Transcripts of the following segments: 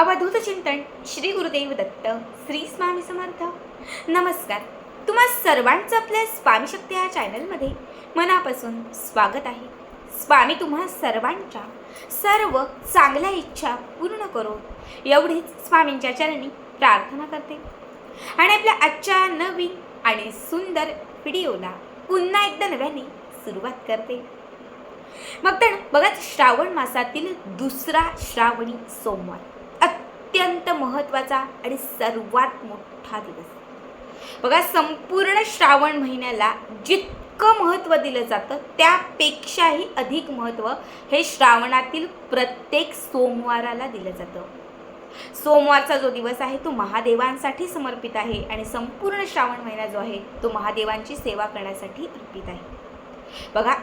अवधूत चिंतन श्री गुरुदेव दत्त श्री स्वामी समर्थ. नमस्कार. तुम्हा सर्वांचं आपल्या स्वामी शक्ती या चॅनलमध्ये मनापासून स्वागत आहे. स्वामी तुम्हा सर्वांच्या सर्व चांगल्या इच्छा पूर्ण करो एवढीच स्वामींच्या चरणी प्रार्थना करते. आणि आपल्या आजच्या नवीन आणि सुंदर व्हिडिओला पुन्हा एकदा नव्याने सुरुवात करते. मग तर बघा श्रावण मासातील दुसरा श्रावणी सोमवार. अत्यंत महत्त्वाचा आणि सर्वात मोठा दिवस. बघा संपूर्ण श्रावण महिन्याला जितकं महत्त्व दिलं जातं त्यापेक्षाही अधिक महत्त्व हे श्रावणातील प्रत्येक सोमवाराला दिलं जातं. सोमवारचा जो दिवस आहे तो महादेवांसाठी समर्पित आहे आणि संपूर्ण श्रावण महिना जो आहे तो महादेवांची सेवा करण्यासाठी अर्पित आहे. बघा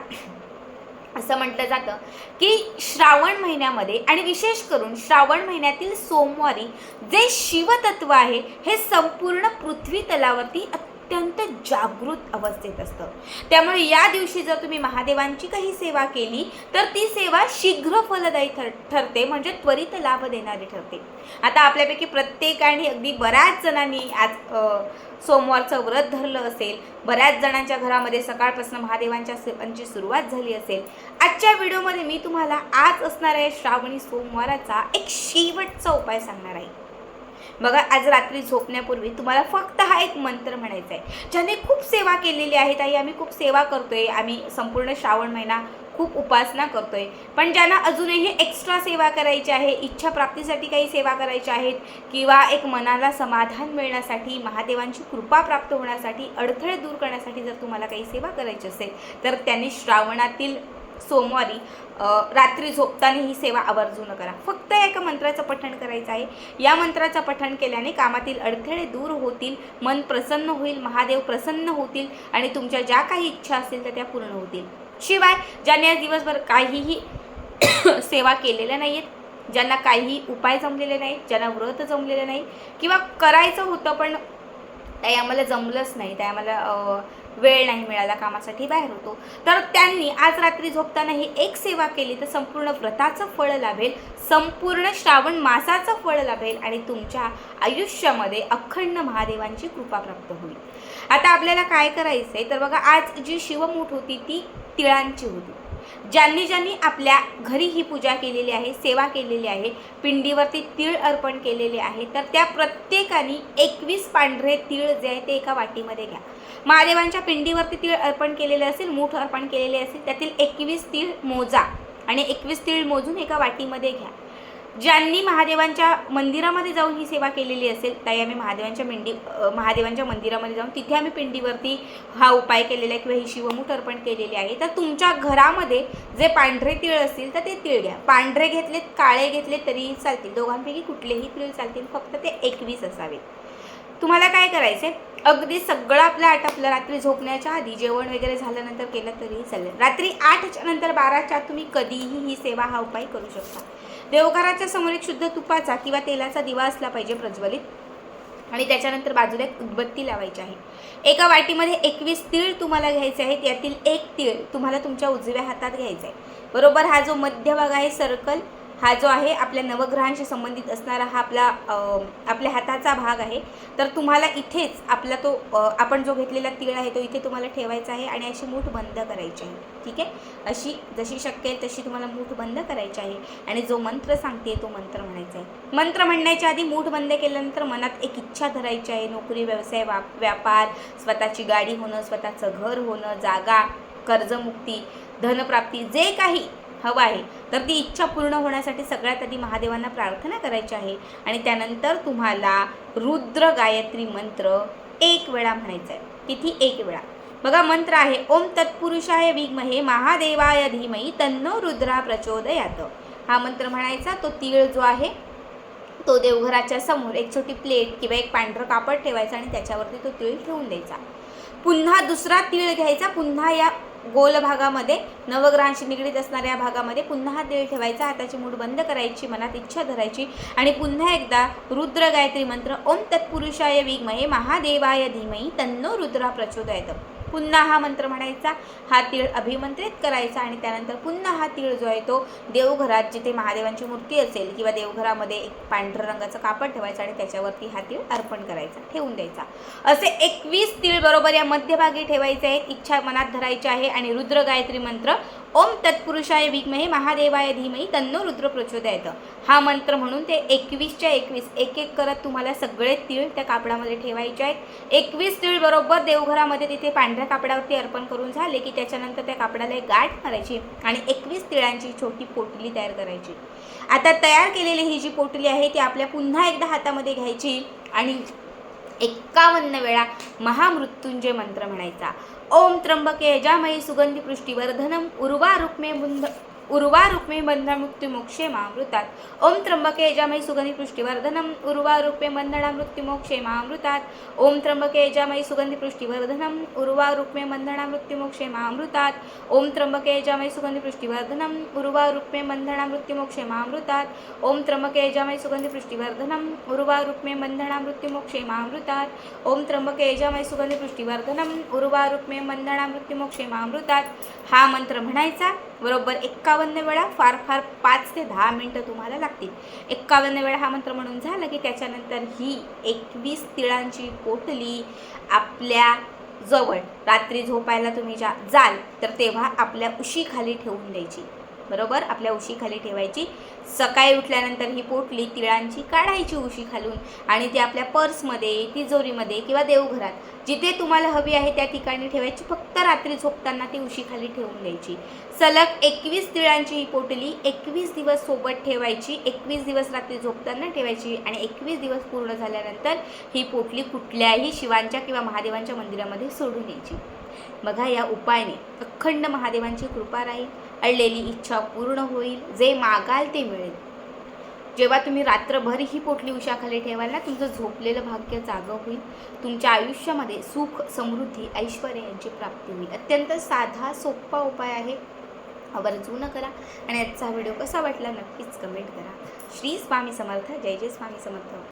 असं म्हटलं जातं की श्रावण महिन्यामध्ये आणि विशेष करून श्रावण महिन्यातील सोमवारी जे शिवतत्व आहे हे संपूर्ण पृथ्वी तलावरती अत्यंत जागृत अवस्थेत असतं. त्यामुळे या दिवशी जर तुम्ही महादेवांची काही सेवा केली तर ती सेवा शीघ्र फलदायी ठर ठरते म्हणजे त्वरित लाभ देणारी ठरते. आता आपल्यापैकी प्रत्येकाने अगदी बऱ्याच जणांनी आज सोमवारचं व्रत धरलं असेल बऱ्याच जणांच्या घरामध्ये सकाळपासून महादेवांच्या सेवांची सुरुवात झाली असेल. आजच्या व्हिडिओमध्ये मी तुम्हाला आज असणाऱ्या श्रावणी सोमवाराचा एक शेवटचा उपाय सांगणार आहे. बघा आज रात्री झोपण्यापूर्वी तुम्हाला फक्त हा एक मंत्र म्हणायचा आहे. ज्याने खूप सेवा केलेली आहे ताई. आम्ही खूप सेवा करतोय. आम्ही संपूर्ण श्रावण महिना खूप उपासना करतोय. पण ज्यांना अजूनही एक्स्ट्रा सेवा करायची आहे इच्छा प्राप्तीसाठी काही सेवा करायच्या आहेत किंवा एक मनाला समाधान मिळण्यासाठी महादेवांची कृपा प्राप्त होण्यासाठी अडथळे दूर करण्यासाठी जर तुम्हाला काही सेवा करायची असेल तर त्यांनी श्रावणातील सोमवारी रात्री झोपताना ही सेवा आवर्जून करा. फक्त एका मंत्राचं पठण करायचं आहे. या मंत्राचं पठण केल्याने कामातील अडथळे दूर होतील मन प्रसन्न होईल महादेव प्रसन्न होतील आणि तुमच्या ज्या काही इच्छा असतील तर त्या पूर्ण होतील. शिवाय ज्यांनी आज दिवसभर काहीही सेवा केलेल्या नाही आहेत ज्यांना काही उपाय जमलेले नाहीत ज्यांना व्रत जमलेले नाही किंवा करायचं होतं पण त्या आम्हाला जमलंच नाही. त्या आम्हाला वेळ नाही मिळाला कामासाठी बाहेर होतो. तर त्यांनी आज रात्री झोपताना ही एक सेवा केली तर संपूर्ण व्रताचं फळ लाभेल संपूर्ण श्रावण मासाचं फळ लाभेल आणि तुमच्या आयुष्यामध्ये अखंड महादेवांची कृपा प्राप्त होईल. आता आपल्याला काय करायचं आहे तर बघा आज जी शिवमूठ होती ती तिळांची होती. ज्यांनी ज्यांनी आपल्या घरी ही पूजा केलेली आहे सेवा केलेली आहे पिंडीवरती तीळ अर्पण केलेले आहे तर त्या प्रत्येकाने एकवीस पांढरे तीळ जे आहे ते एका वाटीमध्ये घ्या. महादेवांच्या पिंडीवरती तीळ अर्पण केलेले असेल मूठ अर्पण केलेले असेल त्यातील एकवीस तीळ मोजा आणि एकवीस तीळ मोजून एका वाटीमध्ये घ्या. ज्यांनी महादेवांच्या मंदिरामध्ये जाऊन ही सेवा केलेली असेल ताई आम्ही महादेवांच्या मेंडी महादेवांच्या मंदिरामध्ये जाऊन तिथे आम्ही पिंडीवरती हा उपाय केलेला आहे किंवा ही शिवमूठ अर्पण केलेली आहे. तर तुमच्या घरामध्ये जे पांढरे तिळ असतील तर ते तिळ घ्या. पांढरे घेतलेत काळे घेतले तरीही चालतील. दोघांपैकी कुठलेही तिळ चालतील फक्त ते एकवीस असावेत. तुम्हाला काय करायचे अगदी सगळं आपलं आटपलं. रात्री झोपण्याच्या आधी जेवण वगैरे झाल्यानंतर केलं तरीही चालेल. रात्री आठच्या नंतर बाराच्या तुम्ही कधीही ही सेवा हा उपाय करू शकता. देवघराच्या समोर एक शुद्ध तुपाचा किंवा तेलाचा दिवा असला पाहिजे प्रज्वलित. आणि त्याच्यानंतर बाजूला एक उदबत्ती लावायची आहे. एका वाटीमध्ये एकवीस तीळ तुम्हाला घ्यायचे आहेत. यातील एक तीळ तुम्हाला तुमच्या उजव्या हातात घ्यायचा आहे बरोबर हा जो मध्यभाग आहे सर्कल हा जो आहे आपल्या नवग्रहांशी संबंधित असणारा हा आपला आपल्या हाताचा भाग आहे. तर तुम्हाला इथेच आपला तो आपण जो घेतलेला तीळ आहे तो इथे तुम्हाला ठेवायचा आहे आणि अशी मूठ बंद करायची आहे. ठीक आहे? अशी जशी शक्य आहे तशी तुम्हाला मूठ बंद करायची आहे. आणि जो मंत्र सांगते तो मंत्र म्हणायचा आहे. मंत्र म्हणण्याच्या आधी मूठ बंद केल्यानंतर मनात एक इच्छा धरायची आहे. नोकरी व्यवसाय वा व्यापार स्वतःची गाडी होणं स्वतःचं घर होणं जागा कर्जमुक्ती धनप्राप्ती जे काही हवं आहे. तर ती इच्छा पूर्ण होण्यासाठी सगळ्यात आधी महादेवांना प्रार्थना करायची आहे. आणि त्यानंतर तुम्हाला रुद्र गायत्री मंत्र एक वेळा म्हणायचा आहे. किती एक वेळा. बघा मंत्र आहे ओम तत्पुरुषाय विद्महे महादेवाय धीमही तन्नो रुद्रा प्रचोदयात. हा मंत्र म्हणायचा तो तीळ जो आहे तो देवघराच्या समोर एक छोटी प्लेट किंवा एक पांढरं कापड ठेवायचा आणि त्याच्यावरती तो तीळ ठेवून द्यायचा. पुन्हा दुसरा तीळ घ्यायचा पुन्हा या गोल भागामध्ये नवग्रहांशी निगडीत असणाऱ्या या भागामध्ये पुन्हा हा ठेवायचा हाताची मूठ बंद करायची मनात इच्छा धरायची आणि पुन्हा एकदा रुद्र गायत्री मंत्र ओम तत्पुरुषाय विग्महे महादेवाय धीमही तन्नो रुद्रा प्रचोदयत पुन्हा हा मंत्र म्हणायचा हा तीळ अभिमंत्रित करायचा आणि त्यानंतर पुन्हा हा तीळ जो आहे तो देवघरात जिथे महादेवांची मूर्ती असेल किंवा देवघरामध्ये एक पांढऱ्या रंगाचं कापड ठेवायचं आणि त्याच्यावरती हा तीळ अर्पण करायचा ठेवून द्यायचा. असे एकवीस तीळ बरोबर या मध्यभागी ठेवायचे आहेत. इच्छा मनात धरायची आहे आणि रुद्र गायत्री मंत्र ओम तत्पुरुषाय विद्महे महादेवाय धीमही तन्नो रुद्र प्रचोदयात. हा मंत्र म्हणून ते एकवीसच्या एकवीस एक एक करत तुम्हाला सगळे तीळ त्या कापडामध्ये ठेवायचे आहेत. एकवीस तीळ बरोबर देवघरामध्ये तिथे पांढऱ्या कापडावरती अर्पण करून झाले की त्याच्यानंतर त्या कापडाला एक गाठ मारायची आणि एकवीस तिळांची छोटी पोटली तयार करायची. आता तयार केलेली ही जी पोटली आहे ती आपल्या पुन्हा एकदा हातामध्ये घ्यायची आणि एक्कावन्न वेळा महामृत्युंजय मंत्र म्हणायचा. ओम त्र्यंबके यजामयी सुगंधी पृष्टीवर्धनम उर्वा रुक्मे बुंध उर्वा रुक्मे बंधा मृत्यू ओम त्र्यंबके यजामयी सुगंधी पृष्टीवर्धनम। उर्वा रुक्मे बंधना मृत्यू ओम त्र्यंबके यजामयी सुगंधी पृष्टीवर्धनम। उर्वा रुक्मे बंधना मृत्यू ओम त्र्यंबके यजामयी सुगंधी पृष्टीवर्धनम। उर्वा रुक्मे बंधना ओम त्र्यंबके यजामयी सुगंधी पृष्टीवर्धनम। उर्वा रुक्मे बंधना ओम त्र्यंबके यजामयी सुगंधी पृष्टीवर्धनम। उर्वा रुक्मे बंधना हा मंत्र म्हणायचा बरोबर एक्कावन्न वेळा फार फार पाच ते दहा मिनटं तुम्हाला लागतील. एक्कावन्न वेळा हा मंत्र म्हणून झालं की त्याच्यानंतर ही एकवीस तिळांची पोटली आपल्या जवळ रात्री झोपायला तुम्ही जा जाल तर तेव्हा आपल्या उशीखाली ठेवून द्यायची. बरोबर आपल्या उशीखाली ठेवायची. सकाळी उठल्यानंतर ही पोटली तिळांची काढायची उशी खालून आणि ती आपल्या पर्समध्ये तिजोरीमध्ये किंवा देवघरात जिथे तुम्हाला हवी आहे त्या ठिकाणी ठेवायची. फक्त रात्री झोपताना ती उशीखाली ठेवून द्यायची. सलग एकवीस तिळांची ही पोटली एकवीस दिवस सोबत ठेवायची. एकवीस दिवस रात्री झोपताना ठेवायची आणि एकवीस दिवस पूर्ण झाल्यानंतर ही पोटली कुठल्याही शिवांच्या किंवा महादेवांच्या मंदिरामध्ये सोडून यायची बघा या उपायाने अखंड महादेवांची कृपा राहील. अडलेली इच्छा पूर्ण होईल जे मागाल ते मिळेल. जेव्हा तुम्ही रात्रभर ही पोटली उशाखाली ठेवाल ना तुमचं झोपलेलं भाग्य जागं होईल. तुमच्या आयुष्यामध्ये सुख समृद्धी ऐश्वर यांची प्राप्ती होईल. अत्यंत साधा सोपा उपाय आहे. आवर्जून करा आणि आजचा व्हिडिओ कसा वाटला नक्कीच कमेंट करा. श्री स्वामी समर्थ. जय जय स्वामी समर्थ.